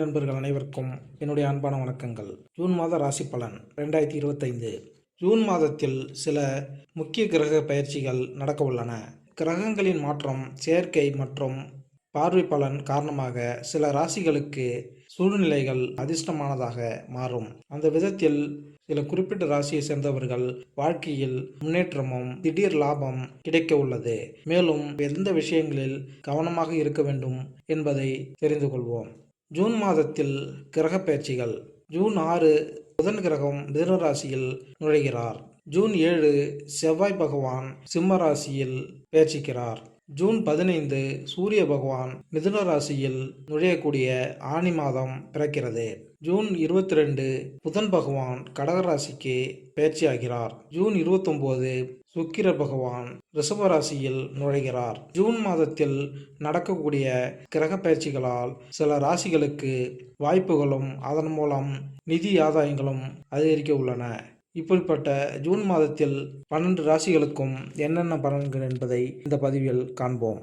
நண்பர்கள் அனைவருக்கும் என்னுடைய அன்பான வணக்கங்கள். ஜூன் மாத ராசி பலன் ரெண்டாயிரத்தி இருபத்தைந்து. ஜூன் மாதத்தில் சில முக்கிய கிரக பயிற்சிகள் நடக்க உள்ளன. கிரகங்களின் மாற்றம் செயற்கை மற்றும் பார்வை பலன் காரணமாக சில ராசிகளுக்கு சூழ்நிலைகள் அதிர்ஷ்டமானதாக மாறும். அந்த விதத்தில் சில குறிப்பிட்ட ராசியை சேர்ந்தவர்கள் வாழ்க்கையில் முன்னேற்றமும் திடீர் லாபம் கிடைக்க உள்ளது. மேலும் எந்த விஷயங்களில் கவனமாக இருக்க வேண்டும் என்பதை தெரிந்து கொள்வோம். ஜூன் மாதத்தில் கிரக பயிற்சிகள். ஜூன் ஆறு புதன் கிரகம் மிதுன ராசியில் நுழைகிறார். ஜூன் ஏழு செவ்வாய் பகவான் சிம்ம ராசியில் பயிற்சிக்கிறார். ஜூன் பதினைந்து சூரிய பகவான் மிதுன ராசியில் நுழையக்கூடிய ஆனி மாதம் பிறக்கிறது. ஜூன் இருபத்தி ரெண்டு புதன் பகவான் கடக ராசிக்கு பயிற்சியாகிறார். ஜூன் இருபத்தொம்போது சுக்கிர பகவான் ரிஷபராசியில் நுழைகிறார். ஜூன் மாதத்தில் நடக்கக்கூடிய கிரக பயிற்சிகளால் சில ராசிகளுக்கு வாய்ப்புகளும் அதன் மூலம் நிதி ஆதாயங்களும் அதிகரிக்க உள்ளன. இப்படிப்பட்ட ஜூன் மாதத்தில் பன்னெண்டு ராசிகளுக்கும் என்னென்ன பலன்கள் என்பதை இந்த பதிவில் காண்போம்.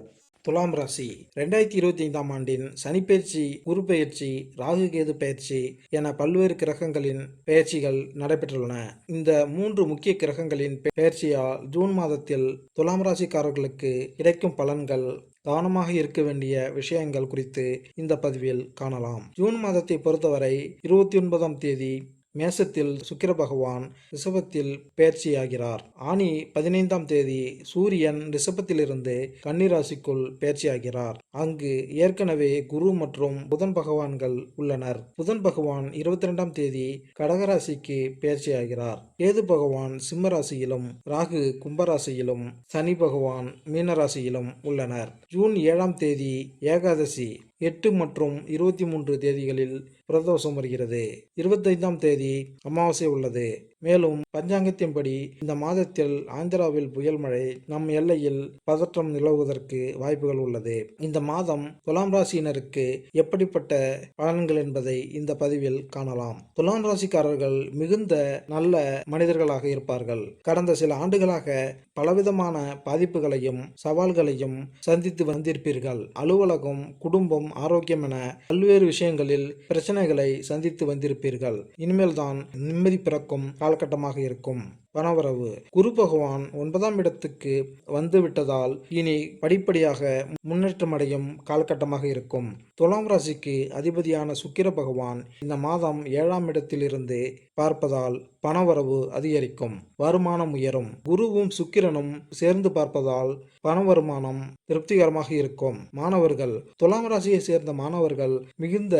துலாம் ராசி. ரெண்டாயிரத்தி இருபத்தி ஐந்தாம் ஆண்டின் சனிப்பெயர்ச்சி குரு பெயர்ச்சி ராகு கேது பயிற்சி என பல்வேறு கிரகங்களின் பெயர்ச்சிகள் நடைபெற்றுள்ளன. இந்த மூன்று முக்கிய கிரகங்களின் பெயர்ச்சியால் ஜூன் மாதத்தில் துலாம் ராசிக்காரர்களுக்கு கிடைக்கும் பலன்கள் கவனமாக இருக்க வேண்டிய விஷயங்கள் குறித்து இந்த பதிவில் காணலாம். ஜூன் மாதத்தை பொறுத்தவரை இருபத்தி ஒன்பதாம் தேதி மேசத்தில் சுக்கிர பகவான் ரிஷபத்தில் பயிற்சியாகிறார். ஆனி பதினைந்தாம் தேதி சூரியன் ரிஷபத்திலிருந்து கன்னிராசிக்குள் பயிற்சியாகிறார். அங்கு ஏற்கனவே குரு மற்றும் புதன் பகவான்கள் உள்ளனர். புதன் பகவான் இருபத்தி ரெண்டாம் தேதி கடகராசிக்கு பயிற்சியாகிறார். கேது பகவான் சிம்ம ராசியிலும் ராகு கும்பராசியிலும் சனி பகவான் மீனராசியிலும் உள்ளனர். ஜூன் ஏழாம் தேதி ஏகாதசி எட்டு மற்றும் இருபத்தி மூன்று தேதிகளில் பிரதோஷம் வருகிறது. இருபத்தைந்தாம் தேதி அமாவாசை உள்ளது. மேலும் பஞ்சாங்கத்தின்படி இந்த மாதத்தில் ஆந்திராவில் புயல் மழை நம் எல்லையில் பதற்றம் நிலவுவதற்கு வாய்ப்புகள் உள்ளது. இந்த மாதம் துலாம் ராசியினருக்கு எப்படிப்பட்ட பலன்கள் என்பதை இந்த பதிவில் காணலாம். துலாம் ராசிக்காரர்கள் மிகுந்த நல்ல மனிதர்களாக இருப்பார்கள். கடந்த சில ஆண்டுகளாக பலவிதமான பாதிப்புகளையும் சவால்களையும் சந்தித்து வந்திருப்பீர்கள். அலுவலகம் குடும்பம் ஆரோக்கியம் என பல்வேறு விஷயங்களில் பிரச்சனை பிரச்சனைகளை சந்தித்து வந்திருப்பீர்கள். இனிமேல் தான் நிம்மதி பிறக்கும் காலகட்டமாக இருக்கும். பணவரவு குரு பகவான் ஒன்பதாம் இடத்துக்கு வந்து விட்டதால் இனி படிப்படியாக முன்னேற்றமடையும் காலகட்டமாக இருக்கும். துலாம் ராசிக்கு அதிபதியான சுக்கிர பகவான் இந்த மாதம் ஏழாம் இடத்திலிருந்து பார்ப்பதால் பணவரவு அதிகரிக்கும். வருமானம் உயரும். குருவும் சுக்கிரனும் சேர்ந்து பார்ப்பதால் பண வருமானம் திருப்திகரமாக இருக்கும். மாணவர்கள் துலாம் ராசியை சேர்ந்த மாணவர்கள் மிகுந்த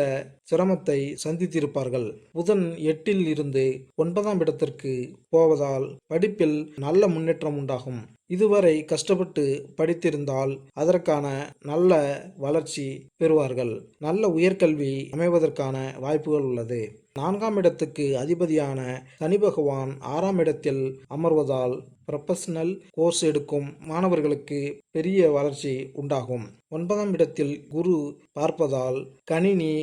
சிரமத்தை சந்தித்திருப்பார்கள். புதன் எட்டில் இருந்து ஒன்பதாம் இடத்திற்கு போவதால் படிப்பில் நல்ல முன்னேற்றம் உண்டாகும். இதுவரை கஷ்டப்பட்டு படித்திருந்தால் அதற்கான நல்ல வளர்ச்சி பெறுவார்கள். நல்ல உயர்கல்வி அமைவதற்கான வாய்ப்புகள் உள்ளது. நான்காம் இடத்துக்கு அதிபதியான சனி பகவான் ஆறாம் இடத்தில் அமர்வதால் ப்ரொஃபஷனல் கோர்ஸ் எடுக்கும் மாணவர்களுக்கு பெரிய வளர்ச்சி உண்டாகும். ஒன்பதாம் இடத்தில் குரு பார்ப்பதால் கணினி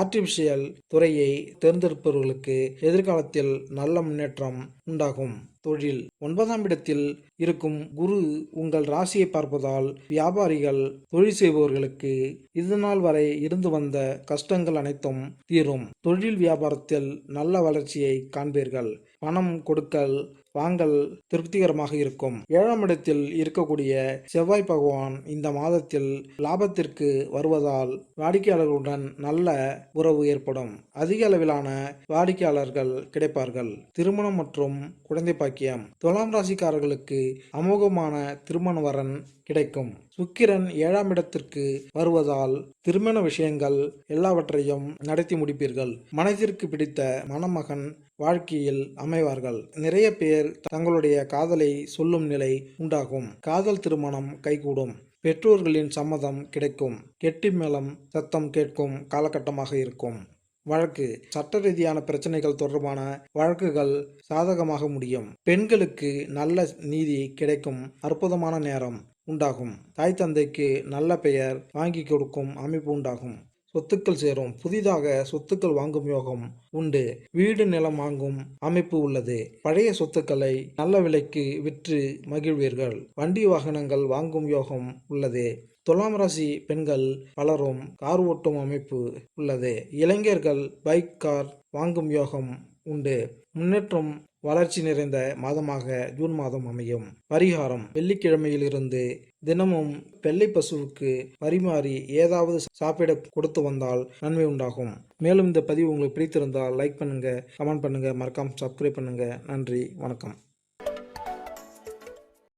ஆர்டிபிஷியல் துறையை தேர்ந்தெடுப்பவர்களுக்கு எதிர்காலத்தில் நல்ல முன்னேற்றம் உண்டாகும். தொழில். ஒன்பதாம் இடத்தில் இருக்கும் குரு உங்கள் ராசியை பார்ப்பதால் வியாபாரிகள் தொழில் செய்பவர்களுக்கு இதுநாள் வரை இருந்து வந்த கஷ்டங்கள் அனைத்தும் தீரும். தொழில் வியாபாரத்தில் நல்ல வளர்ச்சியை காண்பீர்கள். பணம் கொடுக்கல் வாங்கல் திருப்திகரமாக இருக்கும். ஏழாம் இடத்தில் இருக்கக்கூடிய செவ்வாய் பகவான் இந்த மாதத்தில் லாபத்திற்கு வருவதால் வாடிக்கையாளர்களுடன் நல்ல உறவு ஏற்படும். அதிக அளவிலான வாடிக்கையாளர்கள் கிடைப்பார்கள். திருமணம் மற்றும் குழந்தை பாக்கியம். துலாம் ராசிக்காரர்களுக்கு அமோகமான திருமண வரன் கிடைக்கும். சுக்கிரன் ஏழாம் இடத்திற்கு வருவதால் திருமண விஷயங்கள் எல்லாவற்றையும் நடத்தி முடிப்பீர்கள். மனதிற்கு பிடித்த மணமகன் வாழ்க்கையில் அமைவார்கள். நிறைய பேர் தங்களுடைய காதலை சொல்லும் நிலை உண்டாகும். காதல் திருமணம் கைகூடும். பெற்றோர்களின் சம்மதம் கிடைக்கும். கெட்டி மேளம் சத்தம் கேட்கும் காலகட்டமாக இருக்கும். வழக்கு சட்ட ரீதியான பிரச்சனைகள் தொடர்பான வழக்குகள் சாதகமாக முடியும். பெண்களுக்கு நல்ல நீதி கிடைக்கும் அற்புதமான நேரம் உண்டாகும். தாய் தந்தைக்கு நல்ல பெயர் வாங்கி கொடுக்கும் அமைப்பு உண்டாகும். சொத்துக்கள் சேரும். புதிதாக சொத்துக்கள் வாங்கும் யோகம் உண்டு. வீடு நிலம் வாங்கும் அமைப்பு உள்ளது. பழைய சொத்துக்களை நல்ல விலைக்கு விற்று மகிழ்வீர்கள். வண்டி வாகனங்கள் வாங்கும் யோகம் உள்ளது. துலாம் ராசி பெண்கள் பலரும் கார் ஓட்டும் அமைப்பு உள்ளது. இளைஞர்கள் பைக் கார் வாங்கும் யோகம் உண்டு. முன்னேற்றம் வளர்ச்சி நிறைந்த மாதமாக ஜூன் மாதம் அமையும். பரிகாரம் வெள்ளிக்கிழமையிலிருந்து தினமும் வெள்ளை பசுவுக்கு பரிமாறி ஏதாவது சாப்பிட கொடுத்து வந்தால் நன்மை உண்டாகும். மேலும் இந்த பதிவு உங்களுக்கு பிடித்திருந்தால் லைக் பண்ணுங்க கமெண்ட் பண்ணுங்க மறக்காம சப்ஸ்கிரைப் பண்ணுங்க. நன்றி வணக்கம்.